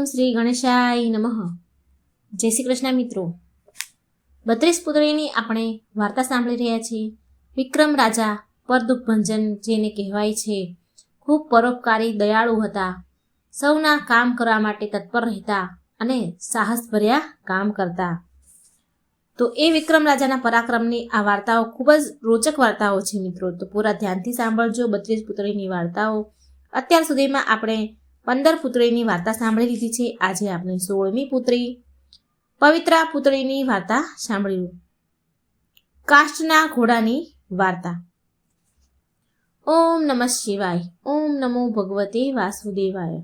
ઓમ શ્રી ગણેશાય નમઃ. જય શ્રી કૃષ્ણ મિત્રો. બત્રીસ પુત્રીની આપણે વાર્તા સાંભળી રહ્યા છીએ. વિક્રમ રાજા પરદુખ ભંજન જેને કહેવાય છે, ખૂબ પરોપકારી દયાળુ હતા. સૌના કામ કરવા માટે તત્પર રહેતા અને સાહસભર્યા કામ કરતા. તો એ વિક્રમ રાજાના પરાક્રમની આ વાર્તાઓ ખૂબ જ રોચક વાર્તાઓ છે મિત્રો. તો પૂરા ધ્યાનથી સાંભળજો બત્રીસ પુત્રીની વાર્તાઓ. અત્યાર સુધીમાં આપણે પંદર પુત્રીની વાર્તા સાંભળી લીધી છે. આજે આપણે સોળમી પુત્રી, પવિત્રા પુત્રીની વાર્તા સાંભળ્યું. કાષ્ટના ઘોડાની વાર્તા. ઓમ નમઃ શિવાય, ઓમ નમો ભગવતે વાસુદેવાય.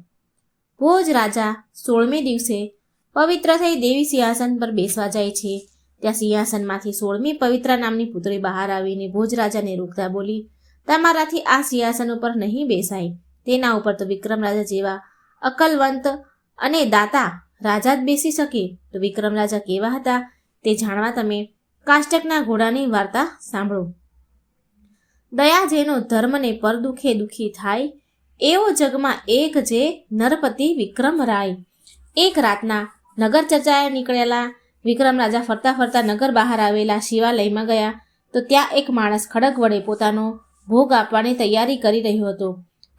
ભોજ રાજા સોળમે દિવસે પવિત્ર થઈ દેવી સિંહાસન પર બેસવા જાય છે. ત્યાં સિંહાસનમાંથી સોળમી પવિત્રા નામની પુત્રી બહાર આવીને ભોજ રાજાને રોકતા બોલી, તમારાથી આ સિંહાસન ઉપર નહીં બેસાય. તેના ઉપર તો વિક્રમ રાજા જેવા અકલવંત અને દાતા રાજા જ બેસી શકે. તો વિક્રમ રાજા કેવા હતા તે જાણવા તમે કાષ્ટકના ઘોડાની વાર્તા સાંભળો. દયા જેનો ધર્મને પરદુખે દુખી થાય, એવો જગમાં એક જે નરપતિ વિક્રમ રાય એક રાતના નગર ચર્ચાએ નીકળેલા વિક્રમ રાજા ફરતા ફરતા નગર બહાર આવેલા શિવાલયમાં ગયા. તો ત્યાં એક માણસ ખડક વડે પોતાનો ભોગ આપવાની તૈયારી કરી રહ્યો હતો.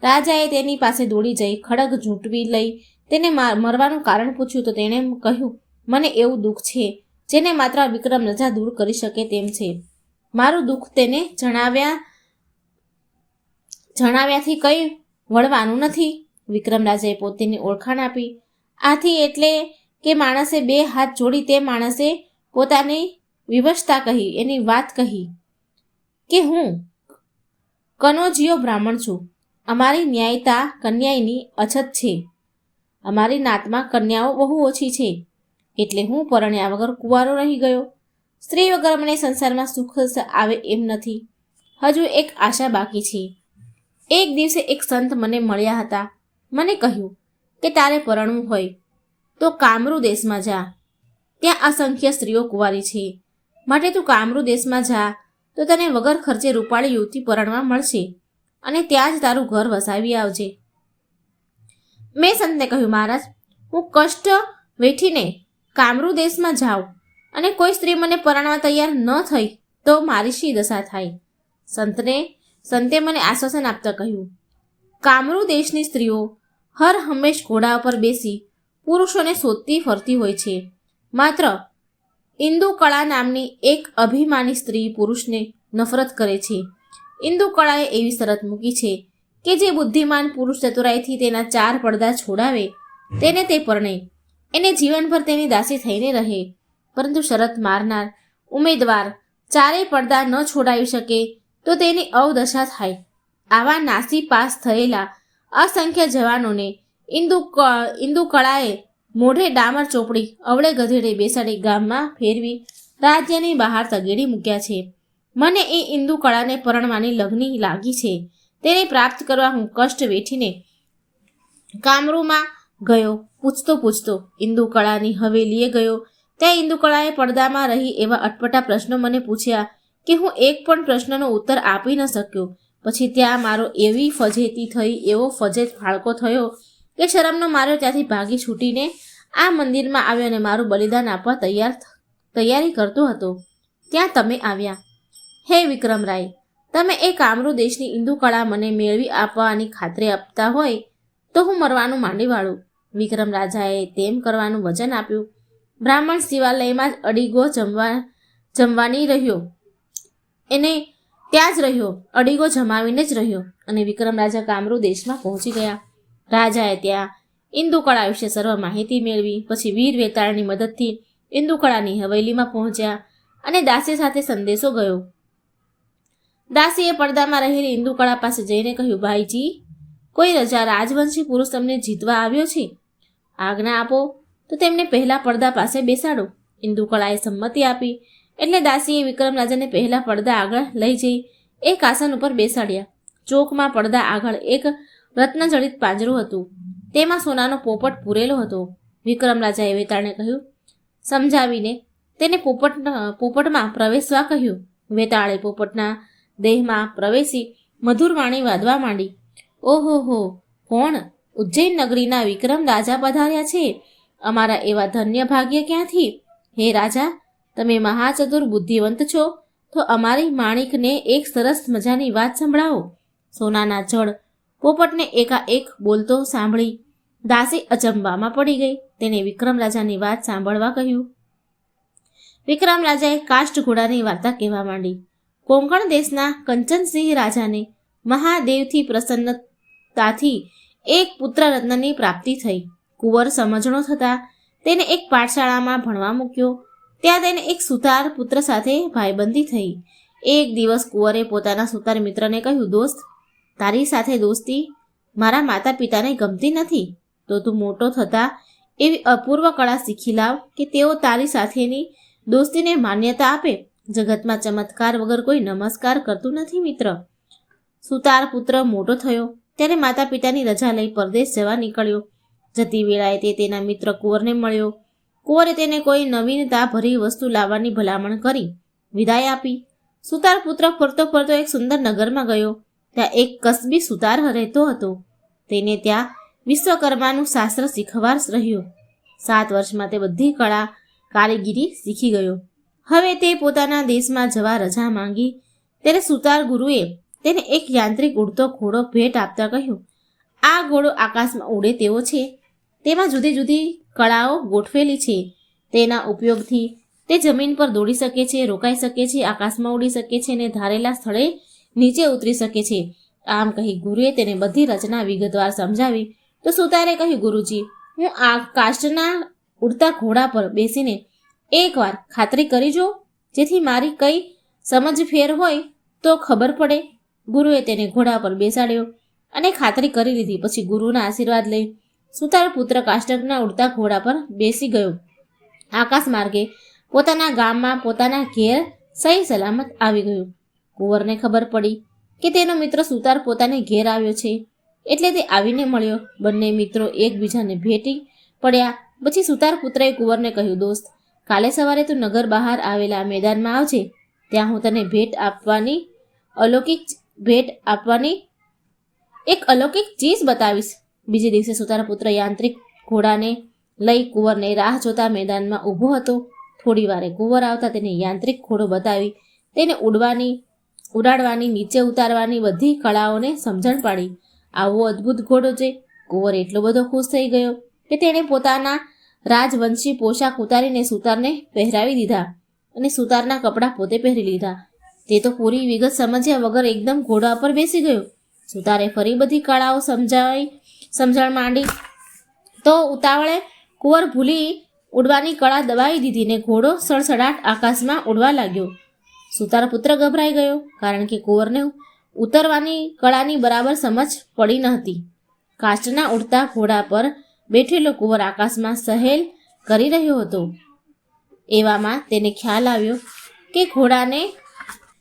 રાજાએ તેની પાસે દોડી જઈ ખડગ ઝૂંટવી લઈ તેને મરવાનું કારણ પૂછ્યું તો તેણે કહ્યું, મને એવું દુઃખ છે, જેને માત્ર વિક્રમ રજા દૂર કરી શકે તેમ છે. મારું દુઃખ તેને જણાવ્યા, જણાવ્યાથી કંઈ વળવાનું નથી. વિક્રમ રાજાએ પોતાની ઓળખાણ આપી. આથી એટલે કે માણસે બે હાથ જોડી તે માણસે પોતાની વિવશતા કહી, એની વાત કહી કે હું કનોજીયો બ્રાહ્મણ છું. અમારી ન્યાયતા કન્યાયની અછત છે. અમારી નાતમાં કન્યાઓ બહુ ઓછી છે. એટલે હું પરણ્યા વગર કુંવારો રહી ગયો. સ્ત્રી વગર મને સંસારમાં સુખ આવે એમ નથી. હજુ એક આશા બાકી છે. એક દિવસે એક સંત મને મળ્યા હતા. મને કહ્યું કે તારે પરણવું હોય તો કામરુ દેશમાં જા. ત્યાં અસંખ્ય સ્ત્રીઓ કુંવારી છે. માટે તું કામરુ દેશમાં જા તો તને વગર ખર્ચે રૂપાળી યુવતી પરણવા મળશે. અને ત્યાં જ તારું ઘર વસાવી આવજે. મેં સંતને કહ્યું, મહારાજ, હું કષ્ટ વેઠીને કામરૂ દેશમાં જાઉં અને કોઈ સ્ત્રી મને પરણવા તૈયાર ન થઈ તો મારી શી દશા થાય? સંતને, સંતે મને આશ્વાસન આપતા કહ્યું, કામરૂ દેશની સ્ત્રીઓ હર હંમેશ ઘોડા પર બેસી પુરુષોને શોધતી ફરતી હોય છે. માત્ર ઇન્દુકળા નામની એક અભિમાની સ્ત્રી પુરુષને નફરત કરે છે. ઇન્દુકળાએ એવી શરત મૂકી છે કે જે બુદ્ધિમાન પુરુષ ચતુરાઈથી તેના ચાર પડદા છોડાવે, તેને તે પરણે. એને જીવનભર તેની દાસી થઈને રહે. પરંતુ શરત મારનાર ઉમેદવાર ચારેય પડદા ન છોડાવી શકે તો તેની અવદશા થાય. આવા નાસી પાસ થયેલા અસંખ્ય જવાનોને ઇન્દુ ઇન્દુકળાએ મોઢે ડામર ચોપડી અવળે ગધેડે બેસાડી ગામમાં ફેરવી રાજ્યની બહાર તગેડી મૂક્યા છે. મને એ ઇન્દુ કળાને પરણવાની લગ્ની લાગી છે. તેને પ્રાપ્ત કરવા હું કષ્ટ વેઠીને કામરૂમાં ગયો. પૂછતો પૂછતો, ઇન્દુ કળાની હવેલીએ ગયો? ત્યાં ઇન્દુ કળાએ પડદામાં રહી એવા અટપટા પ્રશ્નો મને પૂછ્યા કે હું એક પણ પ્રશ્નનો ઉત્તર આપી ન શક્યો. પછી ત્યાં મારો એવી ફજેતી થઈ, એવો ફજેત ફાળકો થયો કે શરમનો માર્યો ત્યાંથી ભાગી છૂટીને આ મંદિરમાં આવ્યો અને મારું બલિદાન આપવા તૈયાર તૈયારી કરતો હતો. ત્યાં તમે આવ્યા. હે વિક્રમરાય, તમે એ કામરૂ દેશની ઇન્દુકળા મને મેળવી આપવાની ખાતરી આપતા હોય તો હું મરવાનું માંડી વાળું. વિક્રમ રાજાએ તેમ કરવાનું વચન આપ્યું. બ્રાહ્મણ શિવાલયમાં જ અડીગો જમવા, જમવાની રહ્યો. એને ત્યાં જ રહ્યો, અડીગો જમાવીને જ રહ્યો અને વિક્રમ રાજા કામરૂ દેશમાં પહોંચી ગયા. રાજાએ ત્યાં ઇન્દુકળા વિશે સર્વ માહિતી મેળવી, પછી વીર વેતાળની મદદથી ઇન્દુકળાની હવેલીમાં પહોંચ્યા અને દાસી સાથે સંદેશો ગયો. દાસીએ પડદામાં રહેલી ઇન્દુકળા પાસે જઈને કહ્યું, ભાઈજી, કોઈ રજા રાજવંશી પુરુષ તમને જીતવા આવ્યો છે? આજ્ઞા આપો, તો તેમને પહેલા પડદા પાસે બેસાડો. ઇન્દુકળાએ સંમતિ આપી, એટલે દાસીએ વિક્રમ રાજાને પહેલા પડદા આગળ લઈ જઈ, એક આસન ઉપર બેસાડ્યા. ચોકમાં પડદા આગળ એક રત્નજડિત પાંજરું હતું. તેમાં સોનાનો પોપટ પૂરેલો હતો. વિક્રમ રાજાએ વેતાળને કહ્યું, સમજાવીને તેને પોપટ પોપટમાં પ્રવેશવા કહ્યું. વેતાળે પોપટના દેહમાં પ્રવેશી મધુર વાણી વાદવા માંડી. ઓહો હો, કોણ? ઉજ્જૈન નગરીના વિક્રમ રાજા પધાર્યા છે. અમારા એવા ધન્ય ભાગ્ય ક્યાંથી? હે રાજા, તમે મહાચતુર બુદ્ધિવંત છો, તો અમારી માણિકને એક સરસ મજાની વાત સંભળાવો. સોનાના જળ પોપટને એકાએક બોલતો સાંભળી દાસી અચંબામાં પડી ગઈ. તેને વિક્રમ રાજાની વાત સાંભળવા કહ્યું. વિક્રમ રાજાએ કાષ્ટ ઘોડાની વાર્તા કહેવા માંડી. કોંકણ દેશના કંચનસિંહ રાજાને મહાદેવથી પ્રસન્નતાથી એક પુત્ર રત્નની પ્રાપ્તિ થઈ. કુંવર સમજણો થતાં તેને એક પાઠશાળામાં ભણવા મૂક્યો. ત્યાં તેને એક સુતાર પુત્ર સાથે ભાઈબંધી થઈ. એક દિવસ કુંવરે પોતાના સુતાર મિત્રને કહ્યું, દોસ્ત, તારી સાથે દોસ્તી મારા માતા પિતાને ગમતી નથી. તો તું મોટો થતા એવી અપૂર્વ કળા શીખી લાવ કે તેઓ તારી સાથેની દોસ્તીને માન્યતા આપે. જગતમાં ચમત્કાર વગર કોઈ નમસ્કાર કરતું નથી, મિત્ર. સુતાર પુત્ર મોટો થયો. ત્યારે માતા પિતાની રજા લઈ પરદેશ જવા નીકળ્યો. જતી વેળાએ તે તેના મિત્ર કુંવરને મળ્યો. કુંવરે તેને કોઈ નવીનતા ભરી વસ્તુ લાવવાની ભલામણ કરી, વિદાય આપી. સુતાર પુત્ર ફરતો ફરતો એક સુંદર નગરમાં ગયો. ત્યાં એક કસબી સુતાર રહેતો હતો. તેને ત્યાં વિશ્વકર્માનું શાસ્ત્ર શીખવાર રહ્યું. સાત વર્ષમાં તે બધી કળા કારીગીરી શીખી ગયો. હવે તે પોતાના દેશમાં જવા રજા માંગી. ત્યારે સુતાર ગુરુએ તેને એક યાંત્રિક ઉડતો ઘોડો ભેટ આપતા કહ્યું, આ ઘોડો આકાશમાં ઉડે તેવો છે. તેમાં જુદી જુદી કળાઓ ગોઠવેલી છે. તેના ઉપયોગથી તે જમીન પર દોડી શકે છે, રોકાઈ શકે છે, આકાશમાં ઉડી શકે છે અને ધારેલા સ્થળે નીચે ઉતરી શકે છે. આમ કહી ગુરુએ તેને બધી રચના વિગતવાર સમજાવી. તો સુતારે કહ્યું, ગુરુજી, હું આ કાષ્ટના ઉડતા ઘોડા પર બેસીને એકવાર ખાતરી કરી જો જેથી મારી કઈ સમજ ફેર હોય તો ખબર પડે. ગુરુએ તેને ઘોડા પર બેસાડ્યો અને ખાતરી કરી લીધી. પછી ગુરુના આશીર્વાદ લઈ સુતાર પુત્ર કાષ્ટકના ઉડતા ઘોડા પર બેસી ગયો. આકાશ માર્ગે પોતાના ગામમાં પોતાના ઘેર સહી સલામત આવી ગયો. કુંવરને ખબર પડી કે તેનો મિત્ર સુતાર પોતાને ઘેર આવ્યો છે. એટલે તે આવીને મળ્યો. બંને મિત્રો એકબીજાને ભેટી પડ્યા. પછી સુતાર પુત્રએ કુંવરને કહ્યું, દોસ્ત કાલે સવારે તું નગર બહાર આવેલા મેદાનમાં આવજે. ત્યાં હું તને ભેટ આપવાની અલૌકિક ભેટ આપવાની એક અલૌકિક ચીજ બતાવીશ. બીજે દિવસે સુતારા પુત્ર યાંત્રિક ઘોડાને લઈ કુંવરને રાહ જોતા મેદાનમાં ઊભો હતો. થોડી વારે કુંવર આવતા તેને યાંત્રિક ઘોડો બતાવી, તેને ઉડવાની, ઉડાડવાની, નીચે ઉતારવાની બધી કળાઓને સમજણ પાડી. આવો અદ્ભુત ઘોડો છે. કુંવર એટલો બધો ખુશ થઈ ગયો કે તેણે પોતાના રાજવંશી પોશાક ઉતારીને સુતારને પહેરાવી દીધા અને સુતારના કપડાં પોતે પહેરી લીધા. તે તો પૂરી વિગત સમજ્યા વગર એકદમ ઘોડા પર બેસી ગયો. સુતારે ફરી બધી કળાઓ સમજાવી સમજણ માંડી. તો ઉતાવળે કુંવર ભૂલી ઉડવાની કળા દબાવી દીધી ને ઘોડો સડસડાટ આકાશમાં ઉડવા લાગ્યો. સુતાર પુત્ર ગભરાઈ ગયો કારણ કે કુંવરને ઉતરવાની કળાની બરાબર સમજ પડી ન હતી. કાચના ઉડતા ઘોડા પર બેઠેલો કુંવર આકાશમાં સહેલ કરી રહ્યો હતો. એવામાં તેને ખ્યાલ આવ્યો કે ઘોડાને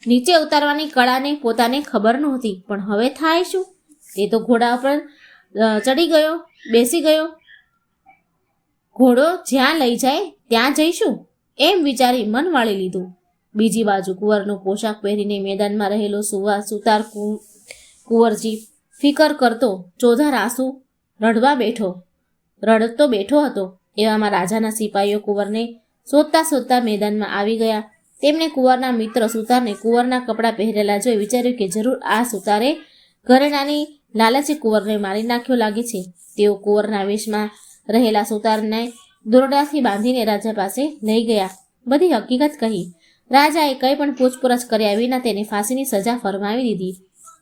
નીચે ઉતારવાની કળાને પોતાને ખબર નહોતી. પણ હવે થાય શું? તે તો ઘોડા પર ચડી ગયો, બેસી ગયો. ઘોડો જ્યાં લઈ જાય ત્યાં જઈશું એમ વિચારી મન વાળી લીધું. બીજી બાજુ કુંવરનો પોશાક પહેરીને મેદાનમાં રહેલો સુવા સુતાર કુંવરજી ફિકર કરતો ચોધાર આંસુ રડવા બેઠો. રડતો બેઠો હતો. એવામાં રાજાના સિપાહીઓ કુંવરને શોધતા શોધતા મેદાનમાં આવી ગયા. તેમણે કુંવરના મિત્ર સુતારને કુંવરના કપડાં પહેરેલા જોઈ વિચાર્યું કે જરૂર આ સુતારે ઘરેણાની લાલચી કુંવરને મારી નાખ્યો લાગે છે. તેઓ કુંવરના વેશમાં રહેલા સુતારને દોરડાથી બાંધીને રાજા પાસે લઈ ગયા. બધી હકીકત કહી. રાજાએ કંઈ પણ પૂછપરછ કર્યા વિના તેને ફાંસીની સજા ફરમાવી દીધી.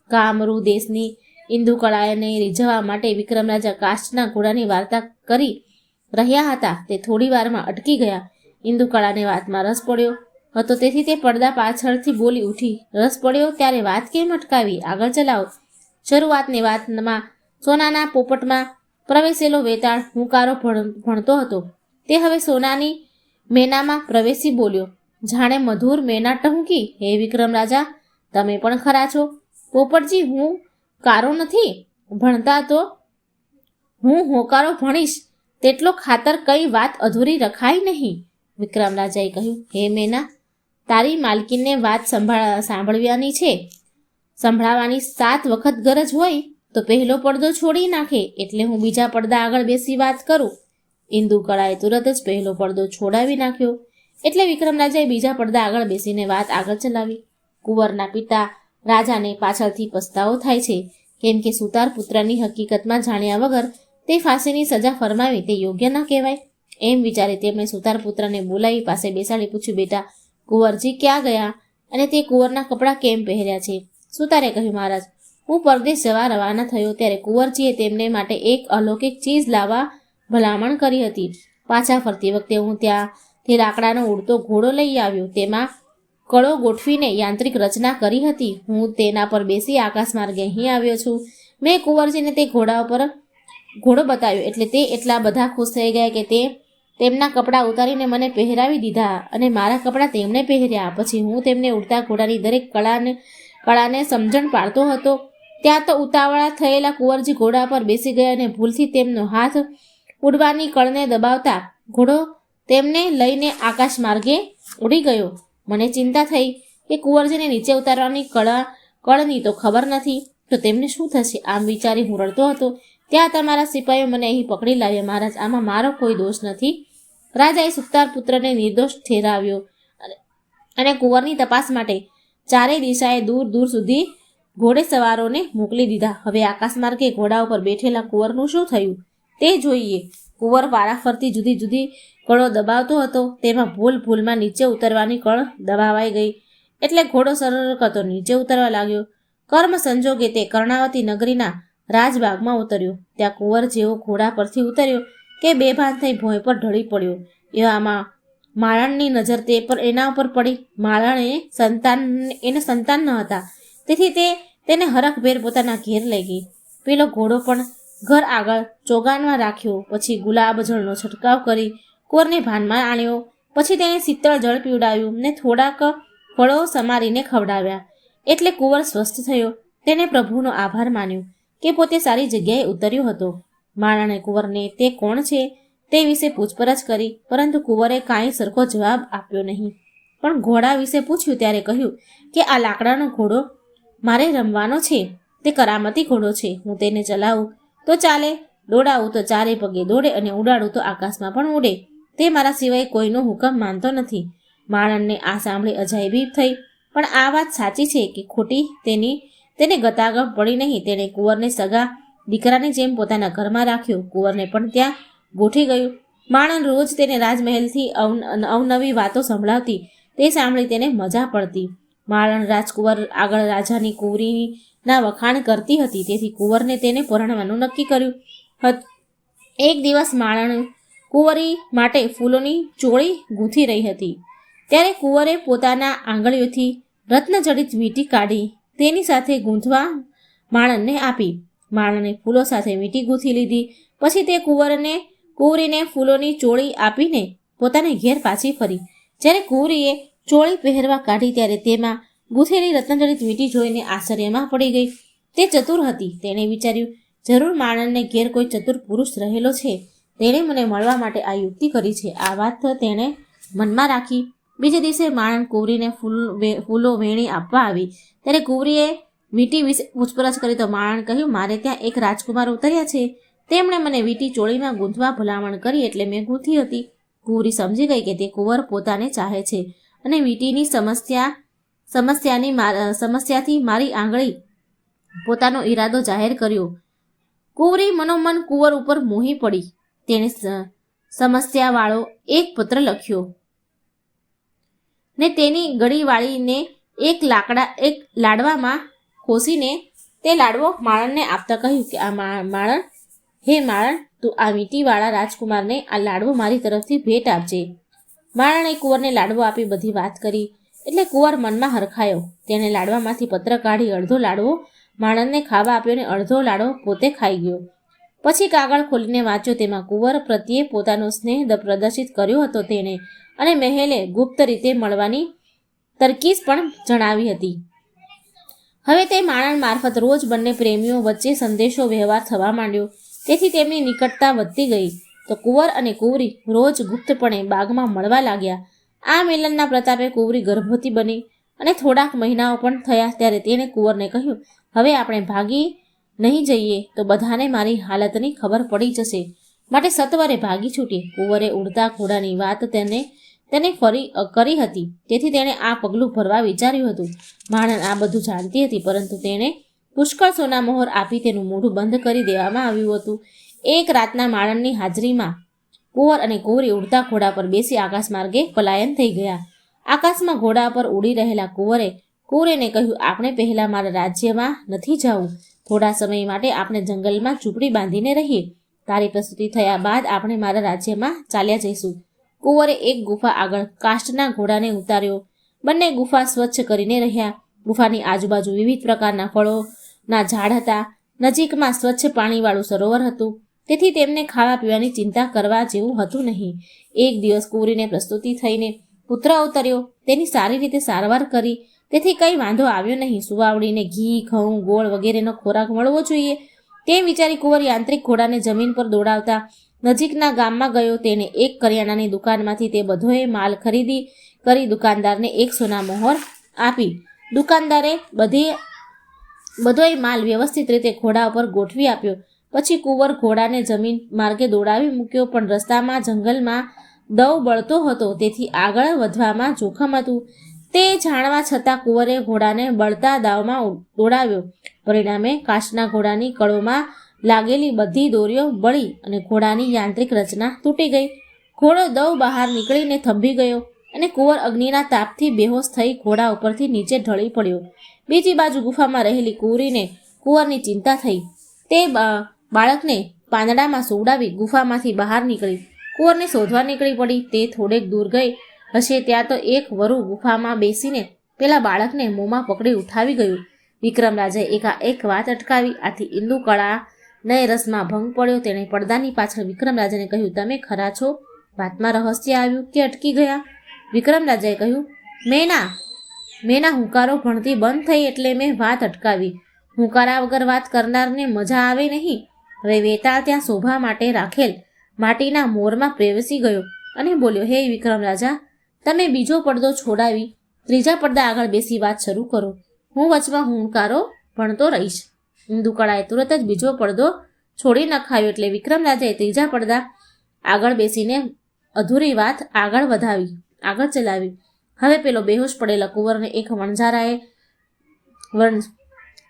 કામરૂ દેશની ઇન્દુકળાને રીઝવવા માટે વિક્રમ રાજા કાષ્ટના ઘોડાની વાર્તા કરી રહ્યા હતા. તે થોડી વારમાં અટકી ગયા. ઇન્દુકળાને વાતમાં રસ પડ્યો હતો. તેથી તે પડદા પાછળથી બોલી ઉઠી. રસ પડ્યો ત્યારે વાત કેમ અટકાવી? આગળ ચલાવો. શરૂઆતની વાતમાં સોનાના પોપટમાં પ્રવેશેલો વેતાળ હુંકારો ભણ- ભણતો હતો. તે હવે સોનાની મેનામાં પ્રવેશી બોલ્યો. જાણે મધુર મેના ટહુકી? હે વિક્રમ રાજા, તમે પણ ખરા છો. પોપટજી, હું કારો નથી, ભણતા તો હું હોકારો ભણીશ, તેટલો ખાતર કઈ વાત અધૂરી રખાય નહીં, વિક્રમ રાજાએ કહ્યું. હે મેના, તારી માલકીનને વાત સંભાળ, સાંભળવાની છે. સંભળાવાની સાત વખત ગરજ હોય, તો પહેલો પડદો છોડી નાખે, એટલે હું બીજા પડદા આગળ બેસી વાત કરું. ઇન્દુ કળાએ તુરત જ પહેલો પડદો છોડાવી નાખ્યો, એટલે વિક્રમરાજાએ બીજા પડદા આગળ બેસીને વાત આગળ ચલાવી. કુંવરના પિતા રાજાને પાછળથી પસ્તાવો થાય છે. કેમ કે સુતાર પુત્રની હકીકતમાં જાણ્યા વગર તે ફાંસીની સજા ફરમાવી તે યોગ્ય ન કહેવાય. એમ વિચારી તેમણે સુતાર પુત્રને બોલાવી પાસે બેસાડી પૂછ્યું, બેટા, કુંવરજી ક્યાં ગયા? અને તે કુંવરના કપડાં કેમ પહેર્યા છે? સુતારે કહ્યું, મહારાજ, હું પરદેશ જવા રવાના થયો ત્યારે કુંવરજીએ તેમને માટે એક અલૌકિક ચીજ લાવવા ભલામણ કરી હતી. પાછા ફરતી વખતે હું ત્યાં તે લાકડાનો ઉડતો ઘોડો લઈ આવ્યો. તેમાં કળો ગોઠવીને યાંત્રિક રચના કરી હતી. હું તેના પર બેસી આકાશ માર્ગે અહીં આવ્યો છું. મેં કુંવરજીને તે ઘોડા ઉપર ઘોડો બતાવ્યો એટલે તે એટલા બધા ખુશ થઈ ગયા કે તે તેમના કપડાં ઉતારીને મને પહેરાવી દીધા અને મારા કપડાં તેમણે પહેર્યા. પછી હું તેમને ઉડતા ઘોડાની દરેક કળાને કળાને સમજણ પાડતો હતો. ત્યાં તો ઉતાવળા થયેલા કુંવરજી ઘોડા પર બેસી ગયા અને ભૂલથી તેમનો હાથ ઉડવાની કળને દબાવતા ઘોડો તેમને લઈને આકાશ માર્ગે ઉડી ગયો. મને ચિંતા થઈ કે કુંવરજીને નીચે ઉતારવાની કળા કળની તો ખબર નથી, તો તેમને શું થશે? આમ વિચારી હું રડતો હતો. ત્યાં તમારા સિપાહીઓ મને અહીં પકડી લાવ્યા. મહારાજ, આમાં મારો કોઈ દોષ નથી. રાજાએ સુતાર પુત્રને નિર્દોષ ઠેરાવ્યો અને- કુંવરની તપાસ માટે ચારેય દિશાએ દૂર દૂર સુધી ઘોડે સવારોને મોકલી દીધા. હવે આકાશ માર્ગે ઘોડા ઉપર બેઠેલા કુંવરનું શું થયું? તે જોઈએ. કુંવર વારાફરતી જુદી જુદી કળો દબાવતો હતો. તેમાં ભૂલ ભૂલમાં નીચે ઉતરવાની કળ દબાવાઈ ગઈ. એટલે ઘોડો સરળ કરતો નીચે ઉતરવા લાગ્યો. કર્મ સંજોગે તે કર્ણાવતી નગરીના રાજબાગમાં ઉતર્યો. ત્યાં કુંવર જેવો ઘોડા પરથી ઉતર્યો કે બેભાન થઈ ભોંય પર ઢળી પડ્યો. એવામાં માળણની નજર તે પર એના ઉપર પડી. માળણે સંતાન, એને સંતાન ન હતા. તેથી તે તેને હરખભેર પોતાના ઘેર લઈ ગઈ. પેલો ઘોડો પણ ઘર આગળ ચોગાનમાં રાખ્યો. પછી ગુલાબ જળનો છંટકાવ કરી કુંવરને ભાનમાં આણ્યો. પછી તેને શીતળ જળ પીવડાવ્યું ને થોડાક ફળો સમારીને ખવડાવ્યા. એટલે કુંવર સ્વસ્થ થયો. તેને પ્રભુનો આભાર માન્યો કે પોતે સારી જગ્યાએ ઉતર્યો હતો. માણાણે કુંવરને તે કોણ છે તે વિશે પૂછપરછ કરી, પરંતુ કુંવરે કાંઈ સરખો જવાબ આપ્યો નહીં. પણ ઘોડા વિશે પૂછ્યું ત્યારે કહ્યું કે, આ લાકડાનો ઘોડો મારે રમવાનો છે. તે કરામતી ઘોડો છે. હું તેને ચલાવું. તો ચાલે. દોડાવું તો ચારે પગે દોડે અને ઉડાડું તો આકાશમાં પણ ઉડે. તે મારા સિવાય કોઈનો હુકમ માનતો નથી. માણનને આ સાંભળી અજાયબી થઈ. પણ આ વાત સાચી છે કે ખોટી તેની, તેને ગતાગમ પડી નહીં. તેણે કુંવરને સગા દીકરાની જેમ પોતાના ઘરમાં રાખ્યો. કુંવરને પણ ત્યાં ગોઠી ગયું. માણન રોજ તેને રાજમહેલથી અવન- અવનવી વાતો સંભળાવતી. તે સાંભળી તેને મજા પડતી. માળણ રાજકુંવર આગળ રાજાની કુંવરીના વખાણ કરતી હતી, તેથી કુંવરને તેને પરણવાનું નક્કી કર્યું. હતું, એક દિવસ માળણ કુંવરી માટે ફૂલોની ચોળી ગૂંથી રહી હતી. ત્યારે કુંવરે પોતાના આંગળીઓથી રત્નજડિત વીંટી કાઢી તેની સાથે ગૂંથવા માણનને આપી. માણને ફૂલો સાથે વીંટી ગૂંથી લીધી. પછી તે કુંવરને, કુંવરીને ફૂલોની ચોળી આપીને પોતાને ઘેર પાછી ફરી. જ્યારે કુંવરીએ ચોળી પહેરવા કાઢી, ત્યારે તેમાં ગૂંથેલી રત્નજડિત વીંટી જોઈને આશ્ચર્યમાં પડી ગઈ. તે ચતુર હતી. તેણે વિચાર્યું, જરૂર માણસને ઘેર કોઈ ચતુર પુરુષ રહેલો છે. તેણે મને મળવા માટે આ યુક્તિ કરી છે. આ વાત તેણે મનમાં રાખી. બીજે દિવસે માણન કુંવરીને ફૂલ ફૂલો વેણી આપવા આવી. ત્યારે કુંવરીએ વીંટી વિશે પૂછપરછ કરી તો માણન કહ્યું, મારે ત્યાં એક રાજકુમાર ઉતર્યા છે. તેમણે મને વીંટી ચોળીમાં ગૂંથવા ભલામણ કરી એટલે મેં ગૂંથી હતી. કુંવરી સમજી ગઈ કે તે કુંવર પોતાને ચાહે છે અને વીંટીની સમસ્યા સમસ્યાની સમસ્યાથી મારી આંગળી પોતાનો ઈરાદો જાહેર કર્યો. કુંવરી મનોમન કુંવર ઉપર મોહી પડી. તેણે સમસ્યાવાળો એક પત્ર લખ્યો. ને તેની ગળી વાળીને એક લાકડા એક લાડવામાં ખોસીને તે લાડવો માળણને આપતા કહ્યું કે, આ માળણ? હે માળણ, તું આ વીંટીવાળા રાજકુમારને આ લાડવો મારી તરફથી ભેટ આપજે. માળણે કુંવરને લાડવો આપી બધી વાત કરી. એટલે કુંવર મનમાં હરખાયો. તેણે લાડવામાંથી પત્ર કાઢી અડધો લાડવો માણસને ખાવા આપ્યો અને અડધો લાડવો પોતે ખાઈ ગયો. પછી કાગળ ખોલીને વાંચ્યો, તેમાં કુંવર પ્રત્યે પોતાનો સ્નેહ પ્રદર્શિત કર્યો હતો તેણે અને મહેલે ગુપ્ત રીતે મળવાની તરકીસ પણ જણાવી હતી. હવે તે માણસ મારફત રોજ બંને પ્રેમીઓ વચ્ચે સંદેશો વ્યવહાર થવા માંડ્યો. તેથી તેમની નિકટતા વધતી ગઈ. તો કુંવર અને કુંવરી રોજ ગુપ્તપણે બાગમાં મળવા લાગ્યા. આ મિલનના પ્રતાપે કુંવરી ગર્ભવતી બની અને થોડાક મહિનાઓ પણ થયા ત્યારે તેણે કુંવરને કહ્યું, હવે આપણે ભાગી નહીં જઈએ તો બધાને મારી હાલતની ખબર પડી જશે. માટે સત્વરે ભાગી છૂટી. કુંવરે ઉડતા ઘોડાની વાત તેને તેને ફરી કરી હતી. તેથી તેણે આ પગલું ભરવા વિચાર્યું હતું. માણન આ બધું જાણતી હતી, પરંતુ તેણે પુષ્કળ સોના મોહર આપી તેનું મોઢું બંધ કરી દેવામાં આવ્યું હતું. એક રાતના માણનની હાજરીમાં કુંવર અને કુંવરી ઉડતા ઘોડા પર બેસી આકાશ માર્ગે પલાયન થઈ ગયા. આકાશમાં ઘોડા પર ઉડી રહેલા કુંવરે કુંવરેને કહ્યું, આપણે પહેલા મારા રાજ્યમાં નથી જવું. થોડા સમય માટે આપણે જંગલમાં ઝૂંપડી બાંધીને રહીએ. તારી પ્રસ્તુતિ થયા બાદ આપણે મારા રાજ્યમાં ચાલ્યા જઈશું. કુંવરે એક ગુફા આગળ કાષ્ટના ઘોડાને ઉતાર્યો. બંને ગુફા સ્વચ્છ કરીને રહ્યા. ગુફાની આજુબાજુ વિવિધ પ્રકારના ફળોના ઝાડ હતા. નજીકમાં સ્વચ્છ પાણીવાળું સરોવર હતું. તેથી તેમને ખાવા પીવાની ચિંતા કરવા જેવું હતું નહીં. એક દિવસ કુંવરીને પ્રસ્તુતિ થઈને પુત્ર અવતર્યો. તેની સારી રીતે સારવાર કરી. તેથી કંઈ વાંધો આવ્યો નહીં. સુવાવડીને ઘી, ઘઉં, ગોળ વગેરેનો ખોરાક મળવો જોઈએ. તે વિચારી કુંવર યાંત્રિક ઘોડાને જમીન પર દોડાવતા નજીકના ગામમાં ગયો. તેને એક કરિયાણાની દુકાનમાંથી તે બધોએ માલ ખરીદી કરી દુકાનદારને એક સોના મોહર આપી. દુકાનદારે બધે, બધોએ માલ વ્યવસ્થિત રીતે ઘોડા ઉપર ગોઠવી આપ્યો. પછી કુંવર ઘોડાને જમીન માર્ગે દોડાવી મૂક્યો, પણ રસ્તામાં, જંગલમાં દવ બળતો હતો. તેથી આગળ વધવામાં જોખમ હતું. તે જાણવા છતાં કુંવરે ઘોડાને બળતા દાવમાં દોડાવ્યો. પરિણામે કાચના ઘોડાની કળોમાં લાગેલી બધી દોરીઓ બળી અને ઘોડાની યાંત્રિક રચના તૂટી ગઈ. ઘોડો દવ બહાર નીકળીને થંભી ગયો અને કુંવર અગ્નિના તાપથી બેહોશ થઈ ઘોડા ઉપરથી નીચે ઢળી પડ્યો. બીજી બાજુ ગુફામાં રહેલી કુંવરીને કુંવરની ચિંતા થઈ. તે બાળકને પાંદડામાં સુવડાવી ગુફામાંથી બહાર નીકળી. કુંવરને શોધવા નીકળી પડી. તે થોડેક દૂર ગઈ હશે ત્યાં તો એક વરુ ગુફામાં બેસીને પેલા બાળકને મોંમાં પકડી ઉઠાવી ગયું. વિક્રમરાજાએ એકાએક વાત અટકાવી. આથી ઇન્દુ કળા નય રસમાં ભંગ પડ્યો. તેણે પડદાની પાછળ વિક્રમરાજાને કહ્યું, તમે ખરા છો? વાતમાં રહસ્ય આવ્યું કે અટકી ગયા? વિક્રમરાજાએ કહ્યું, મેના મેના હુંકારો ભણતી બંધ થઈ એટલે મેં વાત અટકાવી. હુંકારા વગર વાત કરનારને મજા આવે નહીં. હવે વેતાળ ત્યાં શોભા માટે રાખેલ માટીના મોરમાં પ્રવેશી ગયો અને બોલ્યો, હે વિક્રમ રાજા, તમે બીજો પડદો છોડાવી, ત્રીજા પડદા આગળ બેસી વાત શરૂ કરો. હું વચમાં હુંકારો ભણતો રહીશ. ઇન્દુકળાએ તુરત જ બીજો પડદો છોડી નખાયો એટલે વિક્રમ રાજાએ ત્રીજા પડદા આગળ બેસીને અધૂરી વાત આગળ વધાવી, આગળ ચલાવી. હવે પેલો બેહોશ પડેલા કુંવરને એક વણઝારાએ, વણ,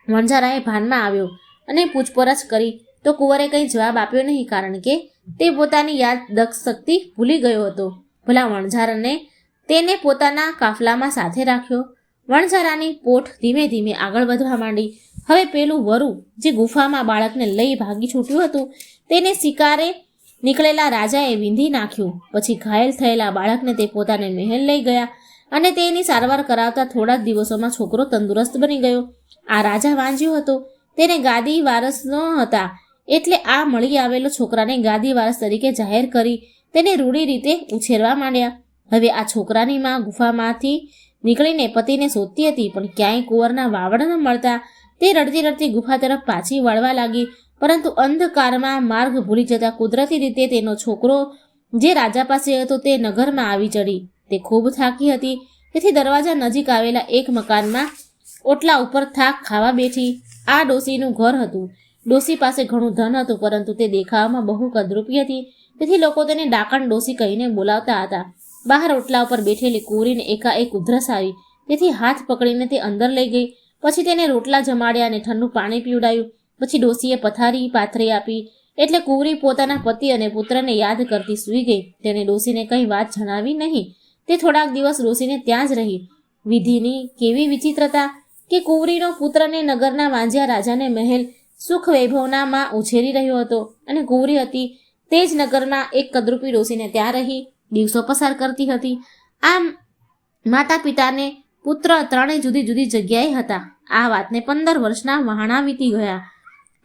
વણઝારાએ ભાનમાં આવ્યો અને પૂછપરછ કરી તો કુંવરે કંઈ જવાબ આપ્યો નહીં કારણ કે તે પોતાની યાદ શક્તિ ભૂલી ગયો હતો. ભલા વણઝારાને તેને પોતાના કાફલામાં સાથે રાખ્યો. વણઝારાની પોઠ ધીમે ધીમે આગળ વધવા માંડી. હવે પેલું વરુ જે ગુફામાં બાળકને લઈ ભાગી છૂટ્યું હતું, તેને શિકારે નીકળેલા રાજાએ વીંધી નાખ્યું. પછી ઘાયલ થયેલા બાળકને તે પોતાને મહેલ લઈ ગયા અને તેની સારવાર કરાવતા થોડા જ દિવસોમાં છોકરો તંદુરસ્ત બની ગયો. આ રાજા વાંજ્યો હતો. તેને ગાદી વારસ ન હતા. એટલે આ મળી આવેલો છોકરાને ગાદી વારસ તરીકે જાહેર કરી તેને રૂઢી રીતે ઉછેરવા માંડ્યા. હવે આ છોકરાની માં ગુફામાંથી નીકળીને પતિને શોધતી હતી, પણ ક્યાંય કુંવરના વાવડ ન મળતા. તે રડતી રડતી ગુફા તરફ પાછી વળવા લાગી, પરંતુ અંધકારમાં માર્ગ ભૂલી જતા કુદરતી રીતે તેનો છોકરો જે રાજા પાસે હતો તે નગરમાં આવી ચડી. તે ખૂબ થાકી હતી. તેથી દરવાજા નજીક આવેલા એક મકાનમાં ઓટલા ઉપર થાક ખાવા બેઠી. આ ડોસીનું ઘર હતું. ડોસી પાસે ઘણું ધન હતું, પરંતુ તે દેખાવામાં બહુ કદરૂપી હતી. તેથી લોકો તેને ડાકણ ડોસી કહીને બોલાવતા હતા. બહાર ઓટલા ઉપર બેઠેલી કુંવરીને એકાએક ઉધરસ આવી તેથી હાથ પકડીને તે અંદર લઈ ગઈ. પછી તેને રોટલા જમાડ્યા અને ઠંડુ પાણી પીવડાયું પછી ડોસીએ પથારી, પાથરી આપી. એટલે કુંવરી પોતાના પતિ અને પુત્રને યાદ કરતી સૂઈ ગઈ. તેણે ડોસીને કંઈ વાત જણાવી નહીં. તે થોડાક દિવસ ડોસીને ત્યાં જ રહી. વિધિની કેવી વિચિત્રતા કે કુંવરીનો પુત્રને નગરના વાંજ્યા રાજાને મહેલ સુખ વૈભવનામાં ઉછેરી રહ્યો હતો અને કુંવરી હતી. તે જ નગરના એક કદરૂપી ડોસીને ત્યાં રહી દિવસો પસાર કરતી હતી. આમ માતા પિતાને પુત્ર ત્રણેય જુદી જુદી જગ્યાએ હતા. આ વાતને પંદર વર્ષના વહાણા વીતી ગયા.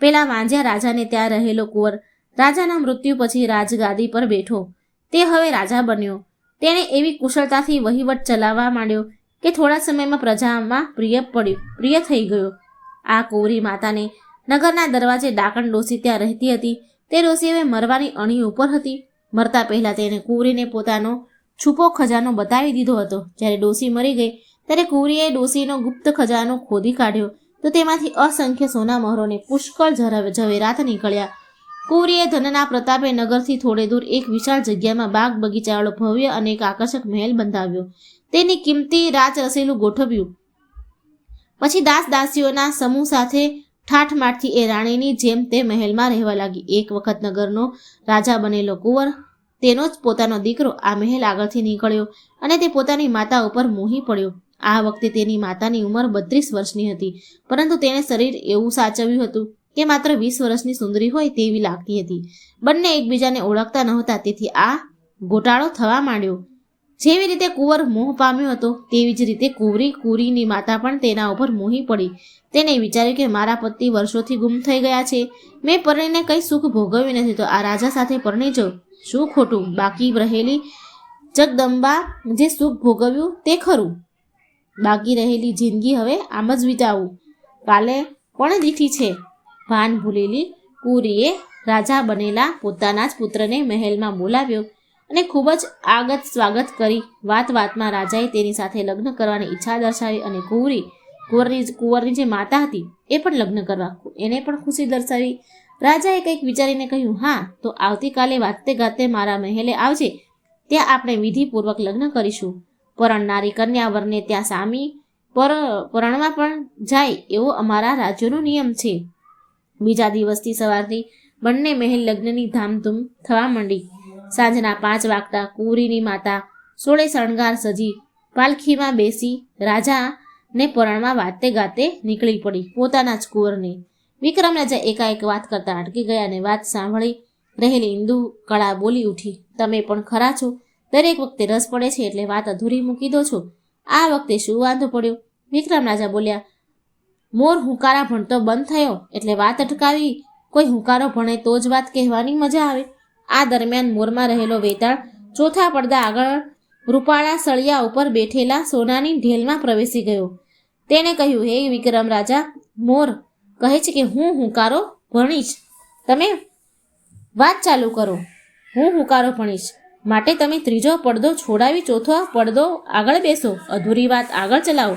પેલા વાંજ્યા રાજાને ત્યાં રહેલો કુંવર રાજાના મૃત્યુ પછી રાજગાદી પર બેઠો. તે હવે રાજા બન્યો. તેણે એવી કુશળતાથી વહીવટ ચલાવવા માંડ્યો કે થોડા સમયમાં પ્રજામાં પ્રિય પડ્યો પ્રિય થઈ ગયો. આ કુંવરી માતાને નગરના દરવાજે ડાકણ ડોસી ત્યાં રહેતી હતી. તે ડોસી હવે મરવાની અણી ઉપર હતી. મરતા પહેલા તેણે કુંવરીને પોતાનો છુપો ખજાનો બતાવી દીધો હતો. જ્યારે ડોસી મરી ગઈ, ત્યારે કુંવરીએ ડોસીનો ગુપ્ત ખજાનો ખોદી કાઢ્યો. તો તેમાંથી અસંખ્ય સોના મહોરોને પુષ્કળ ઝવેરાત નીકળ્યા. કુંવરીએ ધનના પ્રતાપે નગરથી થોડે દૂર એક વિશાળ જગ્યામાં બાગ બગીચાવાળો ભવ્ય અને એક આકર્ષક મહેલ બંધાવ્યો. તેની કિંમતી રાજ રસેલું ગોઠવ્યું. પછી દાસ દાસીઓના સમૂહ સાથે ઠાઠમાઠથી એ રાણીની જેમ તે મહેલમાં રહેવા લાગી. એક વખત નગરનો રાજા બનેલો કુંવર, તેનો જ પોતાનો દીકરો આ મહેલ આગળથી નીકળ્યો અને તે પોતાની માતા ઉપર મોહી પડ્યો. આ વખતે તેની માતાની ઉંમર બત્રીસ વર્ષની હતી, પરંતુ તેણે શરીર એવું સાચવ્યું હતું કે માત્ર વીસ વર્ષની સુંદરી હોય તેવી લાગતી હતી. બંને એકબીજાને ઓળખતા નહોતા, તેથી આ ગોટાળો થવા માંડ્યો. જેવી રીતે કુંવર મોહ પામ્યો હતો, તેવી જ રીતે કુંવરી કુરીની માતા પણ તેના ઉપર મોહી પડી. તેને વિચાર્યું કે મારા પતિ વર્ષોથી ગુમ થઈ ગયા છે. મેં પરણીને કંઈ સુખ ભોગવ્યું નથી, તો આ રાજા સાથે પરણી જો શું ખોટું? બાકી રહેલી જગદંબા જે સુખ ભોગવ્યું તે ખરું. બાકી રહેલી જિંદગી હવે આમ જ વિતાવું. કાલે પણ દીઠી છે. ભાન ભૂલેલી કુરીએ રાજા બનેલા પોતાના જ પુત્રને મહેલમાં બોલાવ્યો. અને ખૂબ જ આગત સ્વાગત કરી વાત વાતમાં રાજાએ તેની સાથે લગ્ન કરવાની ઈચ્છા દર્શાવી અને કુંવરી, કુંવરની કુંવરની જે માતા હતી, એ પણ લગ્ન કરવા એને પણ ખુશી દર્શાવી. રાજાએ કંઈક વિચારીને કહ્યું, હા, તો આવતીકાલે વાતે ગાતે મારા મહેલે આવજે, ત્યાં આપણે વિધિપૂર્વક લગ્ન કરીશું. પરણનારી કન્યાવરને ત્યાં સામી પર પરણવા પણ જાય એવો અમારા રાજ્યનો નિયમ છે. બીજા દિવસથી સવારથી બંને મહેલ લગ્નની ધામધૂમ થવા માંડી. સાંજના પાંચ વાગતા કુંવરીની માતા સોળે શણગાર સજી પાલખીમાં બેસી રાજાને પરણમાં વાતે ગાતે નીકળી પડી. પોતાના જ કુંવરને વિક્રમ રાજા એકાએક વાત કરતા અટકી ગયા અને વાત સાંભળી રહેલી ઇન્દુ કળા બોલી ઉઠી, તમે પણ ખરા છો. દરેક વખતે રસ પડે છે એટલે વાત અધૂરી મૂકી દો છો. આ વખતે શું વાંધો પડ્યો? વિક્રમ રાજા બોલ્યા, મોર હુંકારા ભણતો બંધ થયો. એટલે વાત અટકાવી. કોઈ હુંકારો ભણે તો જ વાત કહેવાની મજા આવે. આ દરમિયાન મોરમાં રહેલો વેતાળ ચોથા પડદા આગળ રૂપાળા સળિયા ઉપર બેઠેલા સોનાની ઢેલમાં પ્રવેશી ગયો. તેણે કહ્યું, હે વિક્રમ રાજા, મોર, કહે છે કે હું હુંકારો ભણીશ. તમે વાત ચાલુ કરો. હું હુંકારો ભણીશ. માટે તમે ત્રીજો પડદો છોડાવી ચોથો પડદો આગળ બેસો. અધૂરી વાત આગળ ચલાવો.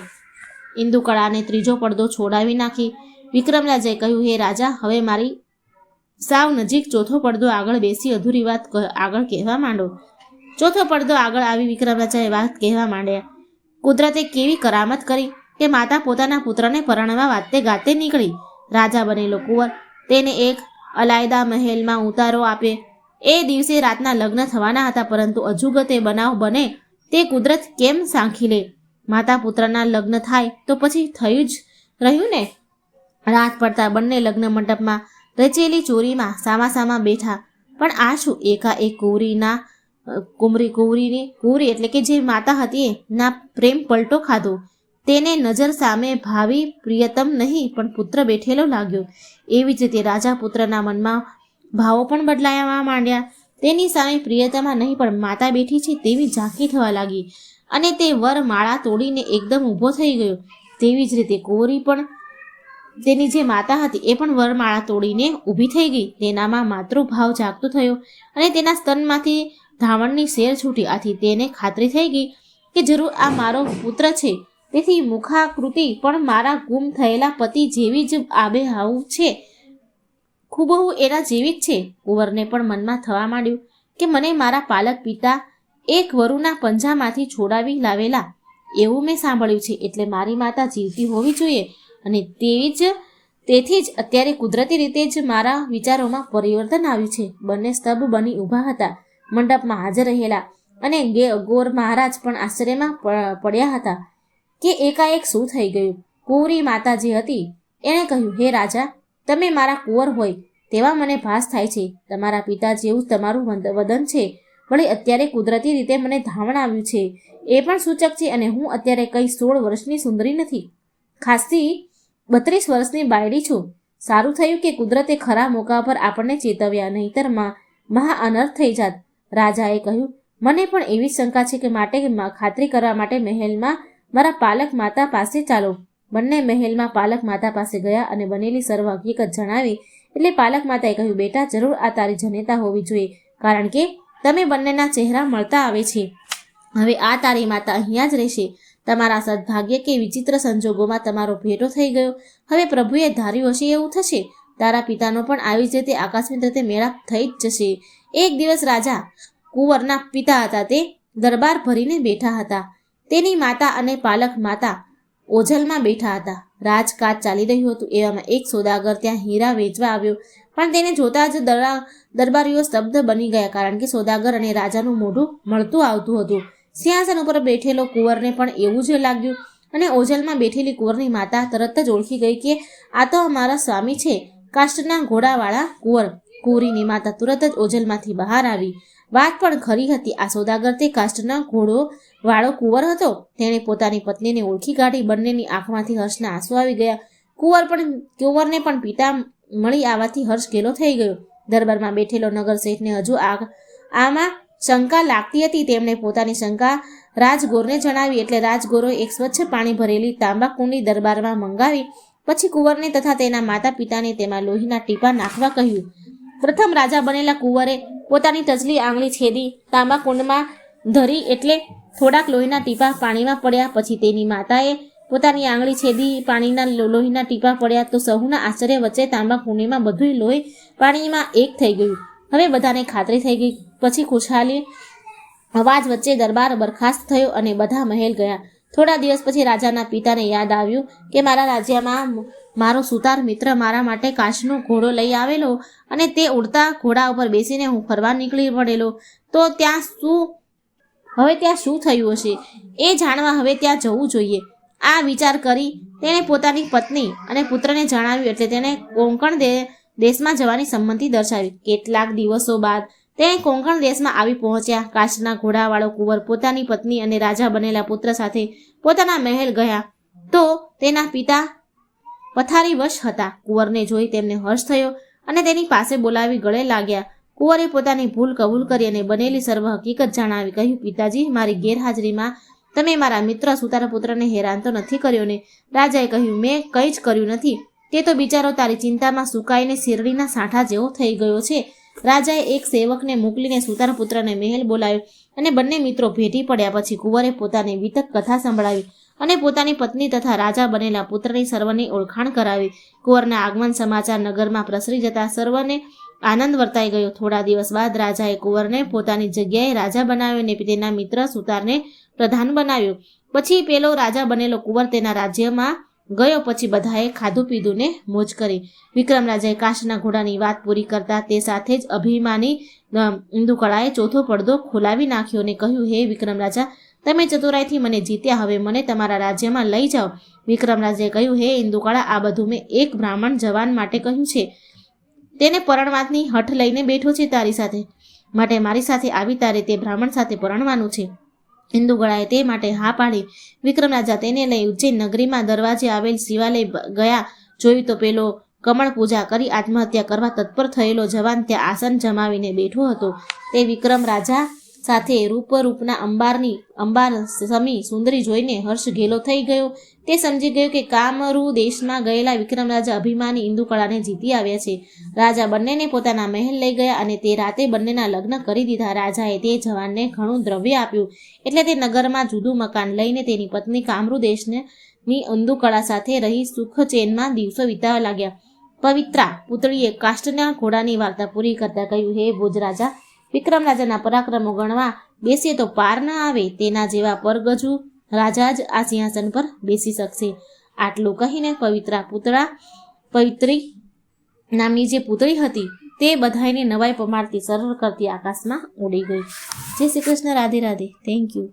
ઇન્દુકળાને ત્રીજો પડદો છોડાવી નાખી વિક્રમરાજે કહ્યું, હે રાજા, હવે મારી સાવ નજીક ચોથો પડદો આગળ બેસી અધૂરી વાત આગળ કહેવા માંડો. ચોથો પડદો આગળ આવી વિક્રમાચાર્ય વાત કહેવા માંડ્યા. કુદરતે કેવી કરામત કરી કે માતા પોતાના પુત્રને પરણવા વાતે ગાતે નીકળી. રાજા બનેલો કુંવર તેને એક અલાયદા મહેલમાં ઉતારો આપે. એ દિવસે રાતના લગ્ન થવાના હતા, પરંતુ અજુગતે બનાવ બને તે કુદરત કેમ સાંખી લે? માતા પુત્રના લગ્ન થાય તો પછી થયું જ રહ્યું ને? રાત પડતા બંને લગ્ન મંડપમાં રચેલી ચોરીમાં સામા સામા બેઠા. પણ આ શું? એકાએક કુંવરીના કુમરી કુંવરી, કુંવરીની, કુંવરી એટલે કે જે માતા હતી ના પ્રેમ પલટો ખાધો. તેને નજર સામે ભાવિ પ્રિયતમ નહીં, પણ પુત્ર બેઠેલો લાગ્યો. એવી જ રીતે રાજા પુત્રના મનમાં ભાવો પણ બદલાયા માંડ્યા. તેની સામે પ્રિયતમા નહીં, પણ માતા બેઠી છે તેવી ઝાંખી થવા લાગી. અને તે વર માળા તોડીને એકદમ ઊભો થઈ ગયો. તેવી જ રીતે કુંવરી પણ તેની જે માતા હતી એ પણ વરમાળા તોડીને ઊભી થઈ ગઈ. તેનામાં માતૃભાવ જાગતો થયો અને તેના સ્તનમાંથી ધાવણની શેર છૂટી. આથી તેને ખાતરી થઈ ગઈ કે જરૂર આ મારો પુત્ર છે. તેથી મુખાકૃતિ પણ મારા ગુમ થયેલા પતિ જેવી જ આબેહાવ છે. ખૂબહુ એના જેવી જ છે. કુંવરને પણ મનમાં થવા માંડ્યું કે મને મારા પાલક પિતા એક વરુના પંજામાંથી છોડાવી લાવેલા. એવું મેં સાંભળ્યું છે. એટલે મારી માતા જીવતી હોવી જોઈએ. અને તેવી જ તેથી જ અત્યારે કુદરતી રીતે જ મારા વિચારોમાં પરિવર્તન આવ્યું છે. બંને સ્તભ બની ઊભા હતા, મંડપમાં હાજર રહેલા અને ગે- ગોર મહારાજ પણ આશ્ચર્યમાં પડ્યા હતા કે એકાએક શું થઈ ગયું? કુંવરી માતા જે હતી. એણે કહ્યું, હે રાજા, તમે મારા કુંવર હોય તેવા મને ભાસ થાય છે. તમારા પિતા જેવું તમારું વદન છે. વળી અત્યારે કુદરતી રીતે મને ધાવણ આવ્યું છે. એ પણ સૂચક છે અને હું અત્યારે કંઈ સોળ વર્ષની સુંદરી નથી. ખાસી બત્રીસ વર્ષની બાયડી છું. સારું થયું કે કુદરતે ખરા મોકા પર આપણને ચેતવ્યા, નહીંતરમાં મહા અનર્થ થઈ જાત. રાજાએ કહ્યું, મને પણ એવી શંકા છે કે માટે ખાતરી કરવા માટે મહેલમાં મારા પાલક માતા પાસે ચાલો. બંને મહેલમાં પાલક માતા પાસે ગયા અને બનેલી સર્વ હકીકત જણાવી એટલે પાલક માતાએ કહ્યું, બેટા, જરૂર આ તારી જનેતા હોવી જોઈએ, કારણ કે તમે બંનેના ચહેરા મળતા આવે છે. હવે આ તારી માતા અહીંયા જ રહેશે. તમારા સદભાગ્ય કે વિચિત્ર સંજોગોમાં તમારો ભેટો થઈ ગયો. હવે પ્રભુએ ધાર્યું હશે એવું થશે. તારા પિતાનો પણ આવી જ રીતે આકસ્મિક રીતે મેળાપ થઈ જ જશે. એક દિવસ રાજા કુંવરના પિતા હતા તે દરબાર ભરીને બેઠા હતા. તેની માતા અને પાલક માતા ઓઝલમાં બેઠા હતા. રાજકાજ ચાલી રહ્યું હતું. એવામાં એક સોદાગર ત્યાં હીરા વેચવા આવ્યો. પણ તેને જોતા જ દરા, દરબારીઓ સ્તબ્ધ બની ગયા કારણ કે સોદાગર અને રાજાનું મોઢું મળતું આવતું હતું. સિંહાસન ઉપર બેઠેલો કુંવરને પણ એવું જ લાગ્યું. અને ઓજલમાં બેઠેલી કુંવરની માતા તરત જ ઓળખી ગઈ કે આ તો અમારા સ્વામી છે, કાષ્ટના ઘોડાવાળા કુંવર. કુંવરીની માતા તુરત જ ઓજલમાંથી બહાર આવી. વાત પણ ખરી હતી આ સોદાગર તે કાષ્ટના ઘોડો વાળો કુંવર હતો. તેણે પોતાની પત્નીને ઓળખી કાઢી બંનેની આંખમાંથી હર્ષના આંસુ આવી ગયા. કુંવર પણ, કુંવરને પણ પિતા મળી આવવાથી હર્ષ ગેલો થઈ ગયો. દરબારમાં બેઠેલો નગર શેઠને હજુ આગ આમાં શંકા લાગતી હતી. તેમણે પોતાની શંકા રાજગોરને જણાવી એટલે રાજગોરોએ એક સ્વચ્છ પાણી ભરેલી તાંબા કુંડી દરબારમાં મંગાવી. પછી કુંવરને તથા તેના માતા પિતાને તેમાં લોહીના ટીપા નાખવા કહ્યું. પ્રથમ રાજા બનેલા કુંવરે પોતાની તજલી આંગળી છેદી તાંબા કુંડમાં ધરી એટલે થોડાક લોહીના ટીપા પાણીમાં પડ્યા. પછી તેની માતાએ પોતાની આંગળી છેદી પાણીના લોહીના ટીપા પડ્યા તો સહુના આશ્ચર્ય વચ્ચે તાંબા કુંડીમાં બધું લોહી પાણીમાં એક થઈ ગયું. હવે બધાને ખાતરી થઈ ગઈ. પછી ખુશાલી અવાજ વચ્ચે દરબાર બરખાસ્ત થયો અને બધા મહેલ ગયા. થોડા દિવસ પછી રાજાના પિતાને યાદ આવ્યું કે મારા રાજ્યમાં મારો સુતાર મિત્ર મારા માટે કાચનો ઘોડો લઈ આવેલો અને તે ઉડતા ઘોડા ઉપર બેસીને હું ફરવા નીકળી પડેલો. તો ત્યાં શું, હવે ત્યાં શું થયું હશે? એ જાણવા હવે ત્યાં જવું જોઈએ. આ વિચાર કરી તેણે પોતાની પત્ની અને પુત્રને જણાવ્યું એટલે તેણે કોંકણ દેશમાં જવાની સંમતિ દર્શાવી. કેટલાક દિવસો બાદ તેણે કોંકણ દેશમાં આવી પહોંચ્યા. કાચના ઘોડાવાળો કુંવર પોતાની પત્ની અને રાજા બનેલા પુત્ર સાથે પોતાના મહેલ ગયા. તો તેના પિતા પથારીવશ હતા. કુંવરને જોઈ તેમને હર્ષ થયો અને તેની પાસે બોલાવી ગળે લાગ્યા. કુંવરે પોતાની ભૂલ કબૂલ કરી અને બનેલી સર્વ હકીકત જણાવી કહ્યું, પિતાજી, મારી ગેરહાજરીમાં તમે મારા મિત્ર સુતારા પુત્રને હેરાન તો નથી કર્યો ને? રાજાએ કહ્યું, મેં કંઈ જ કર્યું નથી. તે તો બિચારો તારી ચિંતામાં સુકાઈને શેરડીના સાંઠા જેવો થઈ ગયો છે. રાજાએ એક સેવકને મોકલીને સુતાર પુત્રને મહેલ બોલાવ્યો અને બંને મિત્રો ભેટી પડ્યા પછી કુંવરે પોતાની વિતક કથા સંભળાવી અને પોતાની પત્ની તથા રાજા બનેલા પુત્રની સર્વની ઓળખાણ કરાવી. કુંવરના આગમન સમાચાર નગરમાં પ્રસરી જતા સર્વને આનંદ વર્તાઈ ગયો. થોડા દિવસ બાદ રાજાએ કુંવરને પોતાની જગ્યાએ રાજા બનાવ્યો અને તેના મિત્ર સુતારને પ્રધાન બનાવ્યો. પછી પેલો રાજા બનેલો કુંવર તેના રાજ્યમાં ગયો પછી બધાએ ખાધું પીધું ને મોજ કરી. વિક્રમ રાજાએ ઘોડાની વાત પૂરી કરતા તે સાથે જ અભિમાની ઇન્દુકળાએ ચોથો પડદો ખોલાવી નાખ્યો અને કહ્યું, હે વિક્રમ રાજા, તમે ચતુરાઈથી મને જીત્યા, હવે મને તમારા રાજ્યમાં લઈ જાઓ. વિક્રમ રાજાએ કહ્યું, હે ઇન્દુકળા આ બધું મેં એક બ્રાહ્મણ જવાન માટે કહ્યું છે. તેને પરણવાતની હઠ લઈને બેઠો છે તારી સાથે. માટે મારી સાથે આવી તારે તે બ્રાહ્મણ સાથે પરણવાનું છે. ઇન્દુગળાએ તે માટે હા પાડી. વિક્રમ રાજા તેને લઈ ઉજ્જૈન નગરીમાં દરવાજે આવેલ શિવાલય ગયા. જોયું તો પેલો કમળ પૂજા કરી આત્મહત્યા કરવા તત્પર થયેલો જવાન ત્યાં આસન જમાવીને બેઠો હતો. તે વિક્રમ રાજા સાથે રૂપરૂપના અંબારની, અંબાર સમી સુંદરી જોઈને હર્ષ ઘેલો થઈ ગયો. તે સમજી ગયો કે કામરૂ દેશમાં ગયેલા વિક્રમ રાજા અભિમાની ઇન્દુકળાને જીતી આવ્યા છે. રાજા બંનેને પોતાના મહેલ લઈ ગયા અને તે રાતે બંનેના લગ્ન કરી દીધા. રાજાએ તે જવાનને ઘણું દ્રવ્ય આપ્યું. એટલે તે નગરમાં જુદું મકાન લઈને તેની પત્ની કામરૂ દેશને ની અંદુકળા સાથે રહી સુખ ચેનમાં દિવસો વિતાવવા લાગ્યા. પવિત્રા પુતળીએ કાષ્ટના ઘોડાની વાર્તા પૂરી કરતા કહ્યું, હે ભોજ રાજા વિક્રમ રાજાના પરાક્રમો ગણવા બેસીએ તો પાર ન આવે તેના જેવા પરગજુ રાજા જ આ સિંહાસન પર બેસી શકશે. આટલું કહીને પવિત્રા પુતળા, પવિત્રી નામની જે પુતળી હતી તે બધાયને નવાઈ પમાડતી સરળ કરતી આકાશમાં ઉડી ગઈ. જય શ્રી કૃષ્ણ, રાધે રાધે. Thank you